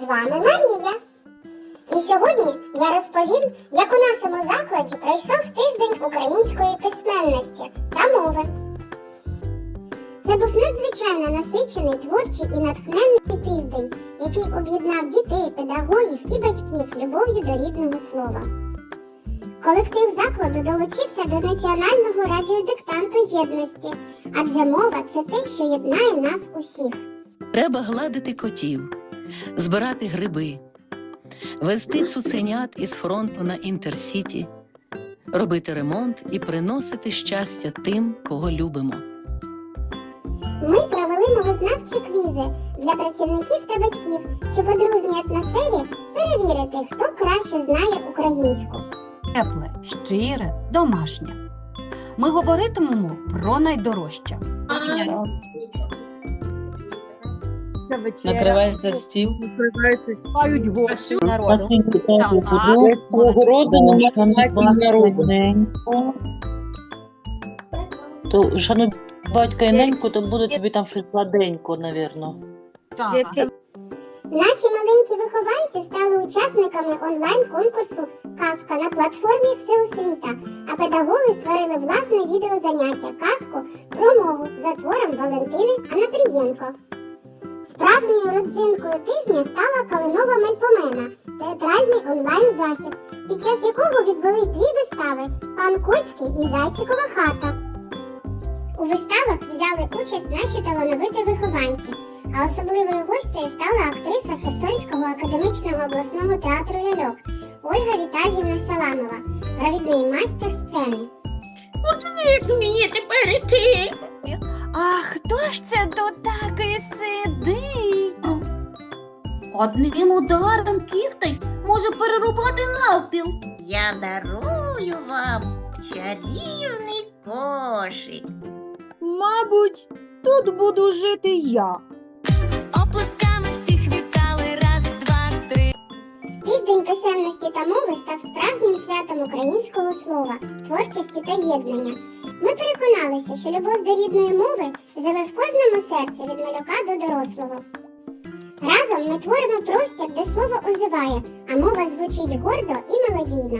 З вами Марія. І сьогодні я розповім, як у нашому закладі пройшов тиждень української письменності та мови. Це був надзвичайно насичений творчий і натхненний тиждень, який об'єднав дітей, педагогів і батьків любов'ю до рідного слова. Колектив закладу долучився до національного радіодиктанту єдності, адже мова це те, що єднає нас усіх. Треба гладити котів, збирати гриби, везти цуценят із фронту на інтерсіті, робити ремонт і приносити щастя тим, кого любимо. Ми провели мовознавчі квізи для працівників та батьків, щоб у дружній атмосфері перевірити, хто краще знає українську. тепле, щире, домашнє. Ми говоритимемо про найдорожче. Накривається стіл. Накривається Мають гості народу. Свого роду нема народу. То, шануй батька і неньку, то буде тобі там щось сладенько, навірно. Наші маленькі вихованці стали учасниками онлайн-конкурсу Казка на платформі Всеосвіта, а педагоги створили власне відеозаняття казку про мову за твором Валентини Анапрієнко. Справжньою родзинкою тижня стала Калинова Мальпомена, театральний онлайн-захід, під час якого відбулись дві вистави Пан Коцький і Зайчикова хата. У виставах взяли участь наші талановиті вихованці. А особливою гостею стала актриса Херсонського академічного обласного театру ляльок Ольга Віталіївна Шаламова, провідний майстер сцени. мені тепер іти? А хто ж це тут таки Одним ударом кіхтей може перерубати навпіл. Я дарую вам чарівний кошик. Мабуть, тут буду жити я. Оплесками всіх вітали, раз, два, три. Тиждень писемності та мови став справжнім святом українського слова, творчості та єднання. Ми переконалися, що любов до рідної мови живе в кожному серці від малюка до дорослого. Разом ми творимо простір, де слово оживає, а мова звучить гордо і мелодійно.